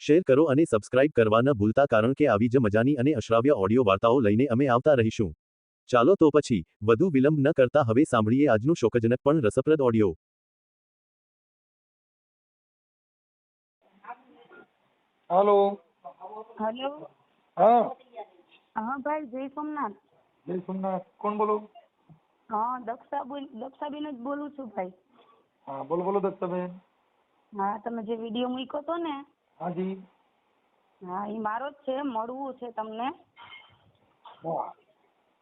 Share કરો અને subscribe કરવા ન ભૂલતા કારણ કે આવી જ મજાની અને અશ્રાવ્ય ઓડિયો વાર્તાઓ લઈને અમે આવતા રહીશું. ચાલો તો પછી વધુ વિલંબ ન કરતા હવે સાંભળીએ આજનું શોકજનક પણ રસપ્રદ ઓડિયો. હેલો. હેલો. હા. હા ભાઈ જય સોમનાથ. જય સોમનાથ. કોણ બોલો? હા દક્ષા બોલ દક્ષાબેન જ બોલું છું ભાઈ. હા બોલો બોલો દત્તાબેન હા તમે જે વીડિયો મૂક્યો તો ને હાજી. હા એ મારો જ છે મળવું છે તમને. હા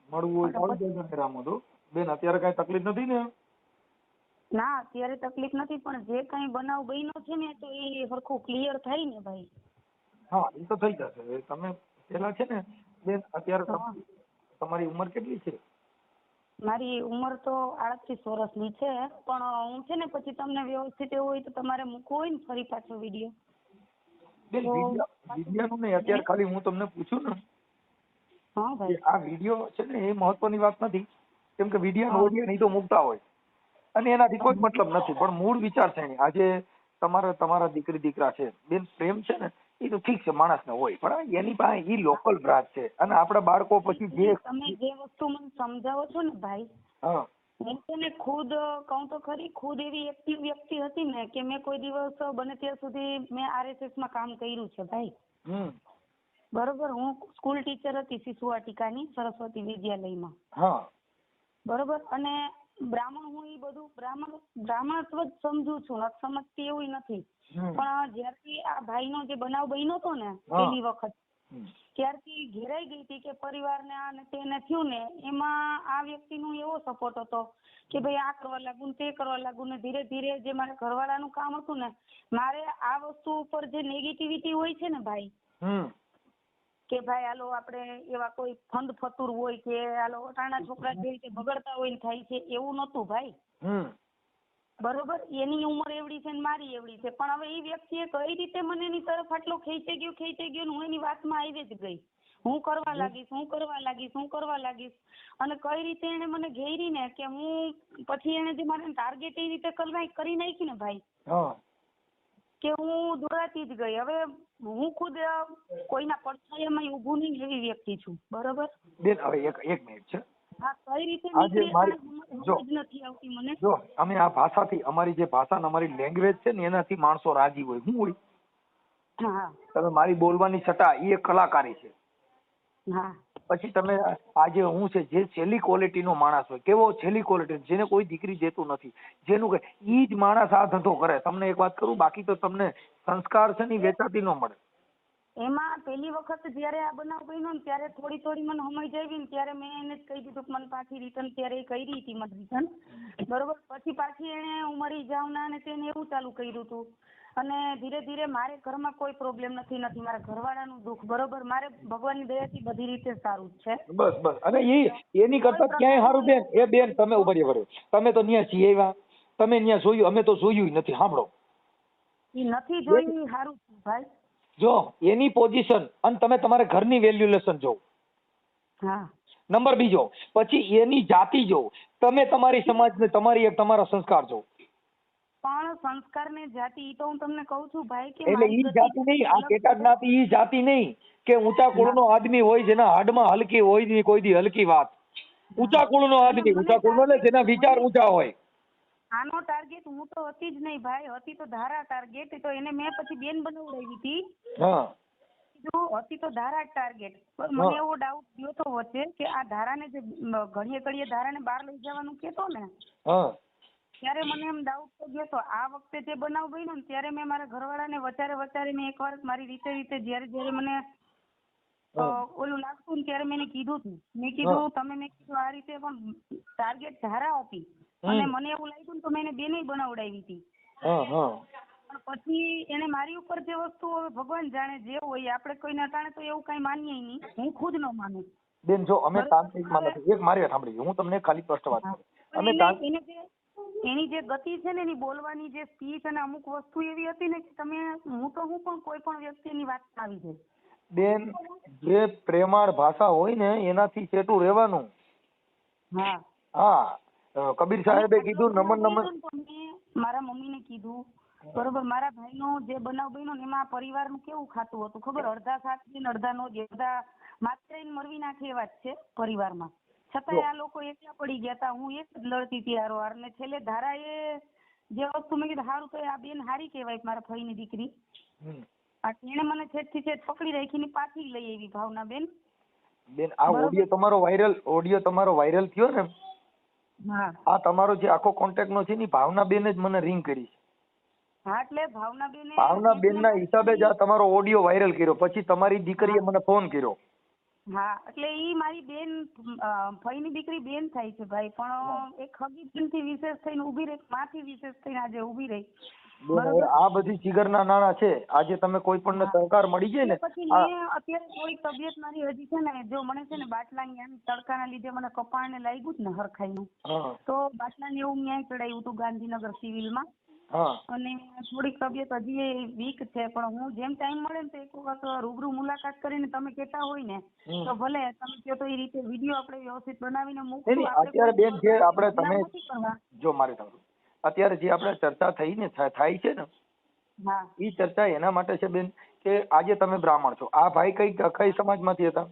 મળવું હોય આવી જજો રામો તો. બેન અત્યારે કઈ તકલીફ નથી ને? ના અત્યારે તકલીફ નથી પણ જે કઈ બનાવ બન્યો છે ને તો એ સરખું ક્લિયર થાય ને ભાઈ. હા એ તો થઈ જશે. તમે પેલા છે ને બેન અત્યારે તમ- તમારી ઉંમર કેટલી છે? મારી ઉંમર તો આડત્રીસ વર્ષની છે પણ હું છે ને પછી તમને વ્યવસ્થિત એવું હોય તો તમારે મૂકવો હોય ને ફરી પાછો વીડિયો બેન વિડિયાનું નહીં અત્યારે ખાલી હું તમને પૂછું ને. હા ભાઈ. આ વીડિયો છે ને એ મહત્વની વાત નથી. કેમ કે વીડિયો હા. ઓડિયો નહીં તો મૂકતા હોય. અને એનાથી કોઈ મતલબ નથી પણ મૂળ વિચાર છે આજે તમારા તમારા દીકરી દીકરા છે બેન પ્રેમ છે ને એ તો ઠીક છે માણસને હોય. પણ એની પાસે એ લોકલ બ્રાજ છે. અને આપણા બાળકો પછી જે તમે જે વસ્તુ મને સમજાવો છો ને ભાઈ હા. હું છે ને ખુદ કહું તો ખરી ખુદ એવી એક્ટિવ વ્યક્તિ હતી ને કે મેં કોઈ દિવસ બને ત્યાં સુધી મેં આરએસએસમાં કામ કર્યું છે ભાઈ. બરોબર હું સ્કૂલ ટીચર હતી શિશુ વાટિકાની સરસ્વતી વિદ્યાલયમાં. બરોબર અને બ્રાહ્મણ હું એ બધું બ્રાહ્મણ બ્રાહ્મણત્વ જ સમજુ છું સમજતી એવું નથી. પણ જ્યારથી આ ભાઈનો જે બનાવ બન્યો હતો ને. પેલી વખત. ત્યારથી ઘેરાઈ ગઈ હતી કે પરિવારને આ ને તેને થયું ને એમાં આ વ્યક્તિનો એવો સપોર્ટ હતો કે ભાઈ આ કરવા લાગુ ને તે કરવા લાગુ ને ધીરે ધીરે જે મારા ઘરવાળાનું કામ હતું ને મારે આ વસ્તુ ઉપર જે નેગેટિવિટી હોય છે ને ભાઈ કે ભાઈ હાલો આપણે એવા કોઈ ફંડ ફતુર હોય કે હાલો અટાણા છોકરા જે રીતે બગડતા હોય ને થાય છે એવું નહોતું ભાઈ. હમ. બરોબર? એની ઉંમર એવડી છે ને મારી એવડી છે. પણ હવે એ વ્યક્તિએ કઈ રીતે મને એની તરફ આટલો ખેંચી ગયો ખેંચાઈ ગયો ને હું એની વાતમાં આવી જ ગઈ. હું કરવા લાગીશ હું કરવા લાગીશ હું કરવા લાગીશ. અને કઈ રીતે એને મને ઘેરી ને કે હું પછી એને જે મારે ટાર્ગેટ એ રીતે કરવાય કરી નાખી ને ભાઈ કે હું દોરાતી જ ગઈ. હવે હું ખુદ કોઈના પડછાયામાં ઊભું નહીં એવી વ્યક્તિ છું. બરોબર? બેન હવે એક એક મિનિટ છે. આજે મારી- જો. અમે આ ભાષાથી અમારી જે ભાષા અમારી લેંગ્વેજ છે ને એનાથી માણસો રાજી હોય. હું હોય? તમે મારી બોલવાની છટા એ એક કલાકારી છે. પછી તમે આજે હું છે જે છેલ્લી ક્વોલિટીનો માણસ હોય કેવો છેલ્લી ક્વોલિટી જેને કોઈ દીકરી જેતું નથી જેનું કે ઈ જ માણસ આ ધંધો કરે. તમને એક વાત કરું બાકી તો તમને સંસ્કાર છે ને વેચાતી ન મળે. એમાં પેલી વખત જ્યારે આ બનાવ બન્યો ને ત્યારે થોડી થોડી મને સમજ આવી ને ત્યારે મેં એને જ કહી દીધું કે મને પાછી રિટર્ન ત્યારે એ કરી હતી મને રિટર્ન બરોબર? પછી પાછી એને હું મરી જાઉં ના ને તેને એવું ચાલુ કર્યું હતું અને ધીરે ધીરે મારે ઘરમાં કોઈ પ્રોબ્લેમ નથી નથી. મારા ઘરવાળાનું દુઃખ બરોબર? મારે ભગવાનની દયાથી બધી રીતે સારું જ છે. બસ બસ. અને એ એની કરતા ક્યાંય સારું બેન? એ બેન તમે ઉભરી રહ્યો તમે તો ન્યા છીએ તમે ન્યા જોયું અમે તો જોયું નથી. સાંભળો. એ નથી જોયું સારું ભાઈ. જો એની પોઝિશન અને તમે તમારા ઘરની વેલ્યુલેશન જોવો. હા. નંબર બીજો પછી એની જાતિ જો તમે તમારી સમાજને તમારી એક તમારા સંસ્કાર જો પણ સંસ્કાર ને જાતિ ઈ તો હું તમને કહું છું ભાઈ કે એટલે ઈ જાતિ નહીં આ પેટા જ્ઞાતિ ઈ જાતિ નહીં કે ઊંચા કુળનો આદમી હોય જેના હાડમાં હલકી હોયની કોઈ દી હલકી વાત. ઊંચા કુળનો આદમી ઊંચા કુળનો એટલે જેના વિચાર ઊંચા હોય. આનો ટાર્ગેટ હું તો હતી જ નહીં ભાઈ હતી તો ધારા ટાર્ગેટ તો એને મેં પછી બેન બનાવડાવી હતી. હા. હતી તો ધારા ટાર્ગેટ પણ મને એવો ડાઉટ થયો તો વચ્ચે કે આ ધારાને જે ઘડીએ ઘડીએ ધારાને બહાર લઈ જવાનું કેતો ને હા. ત્યારે મને એમ ડાઉટ તો ગયો તો આ વખતે જે બનાવ બન્યો ને ત્યારે મેં મારા ઘરવાળાને વચારે વચારે મેં એકવાર મારી રીતે રીતે જ્યારે જ્યારે મને ઓલું લાગતું ને ત્યારે મેં કીધું હતું મેં કીધું તમે મેં કીધું આ રીતે પણ ટાર્ગેટ ધારા હતી. અને મને એવું લાગ્યું તો મેં એને બેને બનાવડાવી હતી. પણ પછી એને મારી ઉપર જે વસ્તુ હવે ભગવાન જાણે જે હોય આપણે કોઈને અટાણે તો એવું કઈ માનીએ નહીં. હું ખુદ ન માનું. બેન જો અમે તાંત્રિક નથી એક મારી સાંભળી હું તમને ખાલી સ્પષ્ટ વાત કરું. અમે એને- જે એની જે ગતિ છે ને એની બોલવાની જે સ્પીચ અને અમુક વસ્તુ એવી હતી ને કે તમે હું તો હું પણ કોઈ પણ વ્યક્તિની વાત આવી જાય. બેન જે પ્રેમાળ ભાષા હોય ને એનાથી સેટું રહેવાનું. હા. હા. કબીર સાહેબે કીધું નમન નમન. મારા મમ્મીને કીધું. બરોબર મારા ભાઈનો જે બનાવ બન્યો ને એમાં પરિવારનું કેવું ખાતું હતું ખબર? અડધા સાથે ને અડધા નો જ અડધા માત્ર મરવી નાખે એવા જ છે પરિવારમાં. છતાંય આ લોકો એકલા પડી ગયા હતા. હું એક જ લડતી હતી હારોહાર ને છેલ્લે ધારા એ જે વસ્તુ મેં કીધું સારું તો આ બેન હારી કહેવાય મારા ભાઈની દીકરી. આ એને મને છેટથી છેટ પકડી રાખીને પાછી લઈ આવી ભાવના બેન. બેન આ ઓડિયો તમારો વાયરલ ઓડિયો તમારો વાયરલ થયો ને? આ તમારો જે આખો કોન્ટેક્ટ નો છે ને ભાવના બેન જ મને રિંગ કરી હા એટલે ભાવના બેન ભાવના બેન ના હિસાબે જ આ તમારો ઓડિયો વાયરલ કર્યો. પછી તમારી દીકરીએ મને ફોન કર્યો. હા એટલે ઈ મારી બેન ફઈની દીકરી બેન થાય છે ભાઈ પણ એક હગી બેનથી વિશેષ થઈને ઊભી રહી માથી વિશેષ થઈને આજે ઊભી રહી. આ બધી જીગરના નાણા છે. આજે તમે કોઈ પણ ને સહકાર મળી જાય ને પછી મેં અત્યારે કોઈ તબિયત મારી હજી છે ને જો મને છે ને બાટલાની આમ તડકાના લીધે મને કપાળને લાગ્યું જ ને હરખાઈનું નું તો બાટલાને એવું ન્યાય ચડાવ્યું હતું ગાંધીનગર સિવિલમાં. હા અને થોડીક તબિયત હજી વીક છે પણ હું જેમ ટાઈમ મળે ને તો એક વખત રૂબરૂ મુલાકાત કરીને તમે કહેતા હોય ને તો ભલે તમે કહો તો એ રીતે વીડિયો આપણે વ્યવસ્થિત બનાવીને મૂકશું. અત્યારે બેન જે આપણે તમે- જો મારે તમારું અત્યારે જે આપણે ચર્ચા થઈ ને થાય છે ને હા. ઈ ચર્ચા એના માટે છે બેન કે આજે તમે બ્રાહ્મણ છો. આ ભાઈ કઈ કઈ સમાજમાંથી હતા?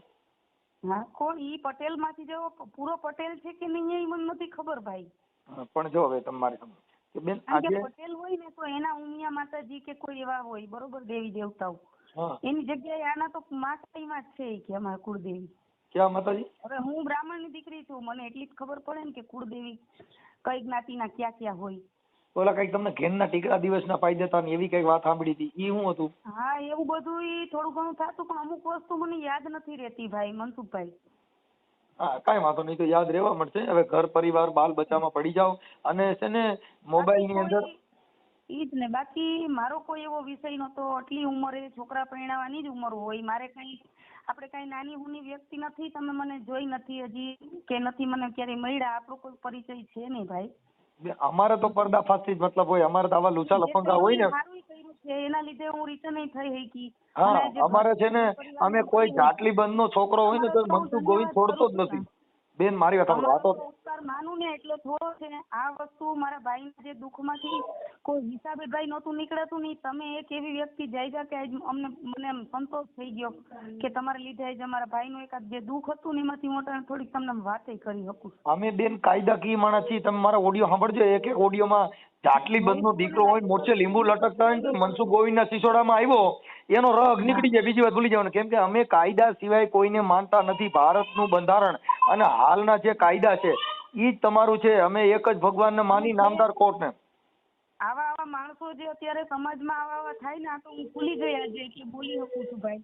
હા કોણ? ઈ પટેલમાંથી જેવો પૂરો પટેલ છે કે નહીં એ મને નથી ખબર ભાઈ. પણ જો હવે તમારે સમજો કે બેન આજે પટેલ હોય ને તો એના ઉમિયા માતાજી કે કોઈ એવા હોય બરોબર દેવી દેવતાઓ. એની જગ્યાએ આના તો માતાઈમાં જ છે કે અમારા કુળદેવી. ક્યાં માતાજી? હવે હું બ્રાહ્મણની દીકરી છું મને એટલી જ ખબર પડે ને કે કુળદેવી કઈ જ્ઞાતિના ક્યાં ક્યાં હોય. ઓલા કંઈક તમને ઘેનના ટીકડા દિવસના પાઈ દેતા ને એવી કંઈક વાત સાંભળી હતી ઈ શું હતું? હા એવું બધું ઈ થોડું ઘણું થતું પણ અમુક વસ્તુ મને યાદ નથી રહેતી ભાઈ મનસુખભાઈ. હા કાંઈ વાંધો નહીં તો યાદ રહેવા મળશે. હવે ઘર પરિવાર બાલ બચ્ચામાં પડી જાઓ અને છે ને મોબાઈલની અંદર ઈ જ ને બાકી મારો કોઈ એવો વિષય નતો આટલી ઉંમરે છોકરા પરણાવવાની જ ઉંમર હોય. મારે કઈ આપણે કઈ નાની હુની વ્યક્તિ નથી તમે મને જોઈ નથી હજી કે નથી મને ક્યારેય મળ્યા. આપણો કોઈ પરિચય છે નહીં ભાઈ. અમારે તો પર્દાફાશથી જ મતલબ હોય અમારે તો આવા લુચા લફંગા હોય ને એના લીધે હું રિટર્ન થઈ શકી હા અમારે છે ને અમે કોઈ જાટલી બંધ નો છોકરો હોય ને તો મનસુખ ગોવિંદ છોડતો જ નથી. બેન મારી વાત સાંભળો. આ અમારો તો તો ઉપકાર માનું ને એટલો થોડો છે. આ વસ્તુ મારા ભાઈ જે દુઃખમાંથી કોઈ હિસાબે ભાઈ નહોતું નીકળતું નહીં. તમે એક એવી વ્યક્તિ જાયગા કે આજ અમને મને સંતોષ થઈ ગયો કે તમારા લીધે આજ અમારા ભાઈનું એકાદ જે દુઃખ હતું ને એમાંથી હું થોડીક તમને વાતે કરી શકું અમે બેન કાયદાકીય માણસ છીએ. તમે મારા ઓડિયો સાંભળજો. એક એક ઓડિયોમાં જાટલી બંધનો દીકરો હોય, મોરચે લીંબુ લટકતા હોય ને મનસુખ ગોવિંદના સિસોડામાં આવ્યો, એનો રગ નીકળી જાય, બીજી વાત ભૂલી જવાનું. કેમ કે અમે કાયદા સિવાય કોઈને માનતા નથી. ભારતનું બંધારણ અને હાલના જે કાયદા છે, ઈ જ તમારું છે. અમે એક જ ભગવાનને માની, નામદાર કોર્ટને. આવા આવા માણસો જે અત્યારે સમાજમાં આવા આવા થાય ને આ તો હું ભૂલી ગઈ આજે એટલે બોલી શકું છું ભાઈ.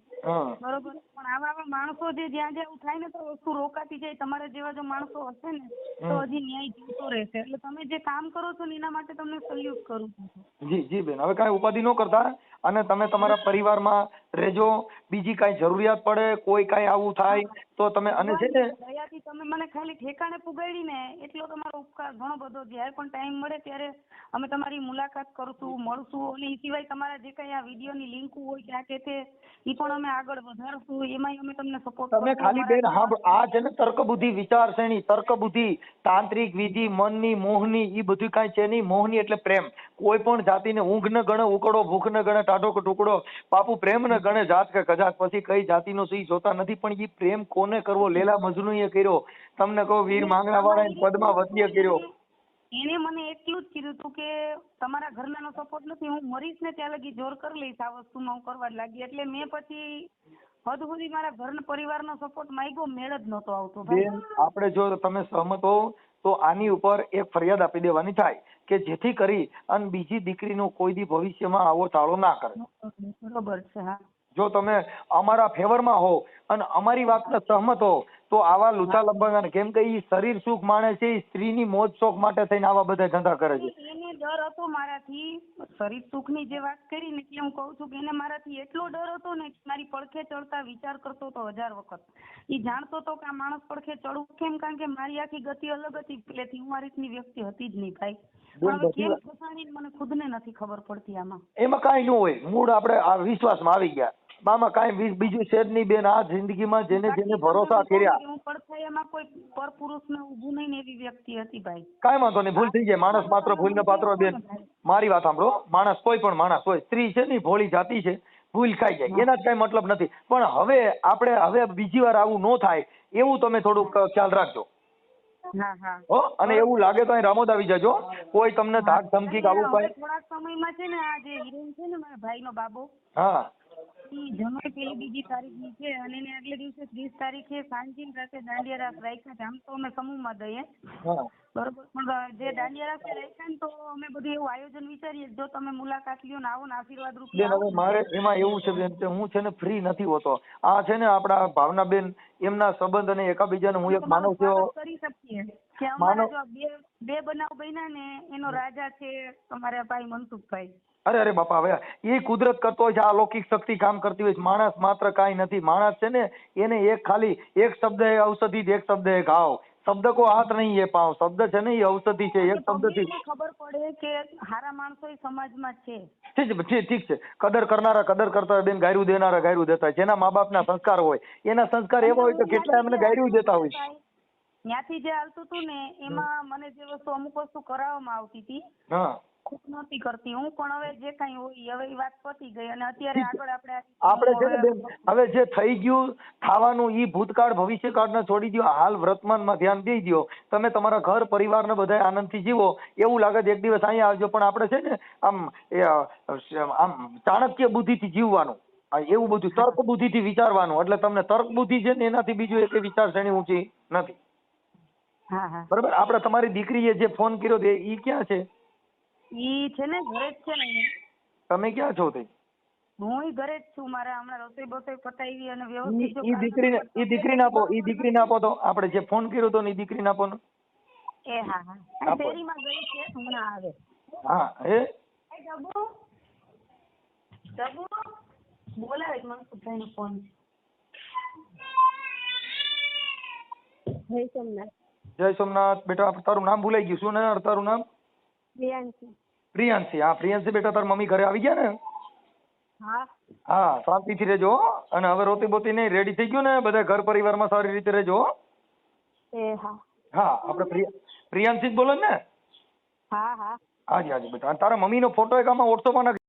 બરોબર? પણ આવા આવા માણસો જે જ્યાં જ્યાં થાય ને તો વસ્તુ રોકાતી જાય. તમારા જેવા જો માણસો હશે ને તો હજી ન્યાય જોતો રહેશે. એટલે તમે જે કામ કરો છો ને એના માટે તમને સલ્યુટ કરું છું. જી જી બેન. હવે કાંઈ ઉપાધિ ન કરતા. અને તમે તમારા પરિવારમાં રહેજો. બીજી કાંઈ જરૂરિયાત પડે કોઈ કાંઈ આવું થાય તો તમે અને છે ને દયાથી તમે મને ખાલી ઠેકાણે પુગાડી ને એટલો તમારો ઉપકાર ઘણો બધો જ્યારે પણ ટાઈમ મળે ત્યારે અમે તમારી મુલાકાત કરશું મળશું. અને એ સિવાય તમારા જે કઈ આ વિડીયોની લિંક હોય કે આ કે તે એ પણ અમે આગળ વધારશું. એમાંય અમે તમને સપોર્ટ તમે ખાલી બેન હા આ છે ને તર્ક બુદ્ધિ તર્કબુદ્ધિ શ્રેણી તર્ક બુદ્ધિ તાંત્રિક વિધિ મનની મોહની ઈ બધું કાંઈ છે નહીં. મોહની એટલે પ્રેમ. કોઈ પણ જાતિને ઊંઘ ન ગણે ઉકળો ભૂખ ન ગણે ટાઢો કે ટુકડો? બાપુ પ્રેમ ન ગણે જાત કે કજાક. પછી કઈ જાતિનો સી જોતા નથી પણ ઈ પ્રેમ કોને કરવો? લેલા મજનુએ કર્યો. તમને કહો વીર માંગણા વાળા પદ્માવતીએ કર્યો. એને મને એટલું જ કીધું હતું કે તમારા ઘરનાનો સપોર્ટ નથી. હું મરીશ ને ત્યાં લગી જોર કરી લઈશ આ વસ્તુમાં હું કરવા જ લાગી. એટલે મેં પછી હદ સુધી મારા ઘરના પરિવારનો સપોર્ટ માંગ્યો. મેળ જ નહોતો આવતો બેન આપણે જો તમે સહમત હો તો આની ઉપર એક ફરિયાદ આપી દેવાની થાય. કે જેથી કરી અને બીજી દીકરીનું કોઈ દી ભવિષ્યમાં આવો તાળો ના કરે. બરોબર છે હા. જો તમે અમારા ફેવરમાં હો અને અમારી વાતને સહમત હો તો આવા લૂચા લંબાગાને કેમ કે એ શરીર સુખ માણે છે એ સ્ત્રીની મોજ શોખ માટે થઈને આવા બધા ધંધા કરે છે. ડર હતો મારાથી. શરીર સુખની જે વાત કરી ને એટલે હું કહું છું કે એને મારાથી એટલો ડર હતો ને કે મારી પડખે ચડતા વિચાર કરતો હતો હજાર વખત. એ જાણતો હતો કે આ માણસ પડખે ચડવું કેમ? કારણ કે મારી આખી ગતિ અલગ હતી. પહેલેથી હું આ રીતની વ્યક્તિ હતી જ નહીં ભાઈ. હવે કેમ ફસાણી મને ખુદને નથી ખબર પડતી આમાં. એમાં કાંઈ ન હોય. મૂળ આપણે આ વિશ્વાસમાં આવી ગયા. આમાં કાંઈ બીજું છે જ નહીં બેન આ જિંદગીમાં જેને જેને ભરોસા કર્યા. પડછાયામાં કોઈ પરપુરુષને ઊભું નહીં એવી વ્યક્તિ હતી ભાઈ. કાંઈ વાંધો નહીં ભૂલ થઈ જાય. માણસ માત્ર ભૂલને પાત્ર બેન. મારી વાત સાંભળો. માણસ કોઈ પણ માણસ હોય સ્ત્રી છે ને ભોળી જાતિ છે ભૂલ ખાઈ જાય. એના જ કાંઈ મતલબ નથી. પણ હવે આપણે હવે બીજી વાર આવું ન થાય એવું તમે થોડુંક ખ્યાલ રાખજો. હા અને એવું લાગે તો અહીં રામોદ આવી જજો. કોઈ તમને ધાક ધમકી કે આવું કઈ થોડાક સમયમાં છે ને આ જે હિરેન છે ને મારા ભાઈનો બાબો હા. જમાઈ પેલી બીજી તારીખની છે અને એને આગલે દિવસે ત્રીસ તારીખે સાંજે રાતે દાંડિયા રાસ રાખ્યા છે. આમ તો અમે સમૂહમાં દઈએ. બરોબર? પણ જે દાંડિયા રાસ રાખ્યા ને તો અમે બધું એવું આયોજન વિચારીએ જો તમે મુલાકાત લ્યો ને આવો ને આશીર્વાદ રૂપે મારે એમાં એવું છે બેન કે હું છે ને ફ્રી નથી હોતો. આ છે ને આપણા ભાવનાબેન એમના સંબંધ અને એકાબીજાને હું એક માનવ સેવો કરી શકીએ. કે અમારા જો બે બે બનાવ બન્યા ને એનો રાજા છે તમારા ભાઈ મનસુખભાઈ. અરે અરે બાપા હવે એ કુદરત કરતો હોય છે આ અલૌકિક શક્તિ કામ કરતી હોય છે. માણસ માત્ર કાંઈ નથી. માણસ છે ને એને એક ખાલી એક શબ્દ એ ઔષધિ એક શબ્દ એ ઘાવ. શબ્દ કો હાથ નહીં એ પાવ. શબ્દ છે ને એ ઔષધિ છે એક શબ્દથી ખબર પડે કે હારા માણસો એ સમાજમાં છે. ઠીક છે ઠીક ઠીક છે. કદર કરનારા કદર કરતા હોય બેન ગાયરું દેનારા ગાયરું દેતા હોય. જેના મા બાપના સંસ્કાર હોય એના સંસ્કાર એવા હોય તો કેટલા એમને ગાયરું દેતા હોય. ત્યાંથી જે હાલતું હતું ને એમાં મને જે વસ્તુ અમુક વસ્તુ કરાવવામાં આવતી હતી. હા. ખુદ નહોતી કરતી. હું પણ હવે જે કઈ હોય હવે એ વાત પતી ગઈ અને અત્યારે આગળ આપણે આપણે છે ને હવે- બેન હવે જે થઈ ગયું થવાનું ઈ ભૂતકાળ ભવિષ્યકાળને છોડી દો હાલ વર્તમાનમાં ધ્યાન દઈ દો તમે તમારા ઘર પરિવારને બધાય આનંદથી જીવો. એવું લાગે છે એક દિવસ અહીંયા આવજો પણ આપણે છે ને આમ આમ ચાણક્ય બુદ્ધિથી જીવવાનું. એવું બધું તર્ક બુદ્ધિથી વિચારવાનું. એટલે તમને તર્ક બુદ્ધિ છે ને એનાથી બીજું એક વિચારસરણી ઊંચી નથી. બરાબર? આપણે તમારી દીકરીએ જે ફોન કર્યો તે ઈ ક્યાં છે? ઈ છે ને ઘરે જ છે ને તમે ક્યાં છો તે? હું ઈ ઘરે જ છું. મારે હમણાં રસોઈ બસોઈ પતાવી અને વ્યવસ્થિત ઈ દીકરીને ઈ દીકરીને આપો ઈ દીકરીને આપો તો આપણે જે ફોન કર્યો તો ઈ દીકરીને આપો ને. એ હા હા. શેરીમાં ગઈ છે હમણાં આવે. હા એ ડબુ ડબ્બુ? બોલાવે છે મનસુખભાઈનો ફોન જય સોમનાથ. જય સોમનાથ. બેટા તારું નામ ભૂલાઈ ગયું શું ને તારું નામ? પ્રિયાંશી. પ્રિયાંશી હા પ્રિયાંશી બેટા તાર મમ્મી ઘરે આવી ગયા ને? હા. હા શાંતિથી રહેજો હો. અને હવે રોતી બોતી નહીં રેડી થઈ ગયું ને? બધા ઘર પરિવારમાં સારી રીતે રહેજો એ હા. હા આપણે પ્રિયા પ્રિયાંશી જ બોલો ને? હા હા. હાજી હાજી બેટા. અને તારા મમ્મીનો ફોટો એક આમાં વોટ્સઅપમાં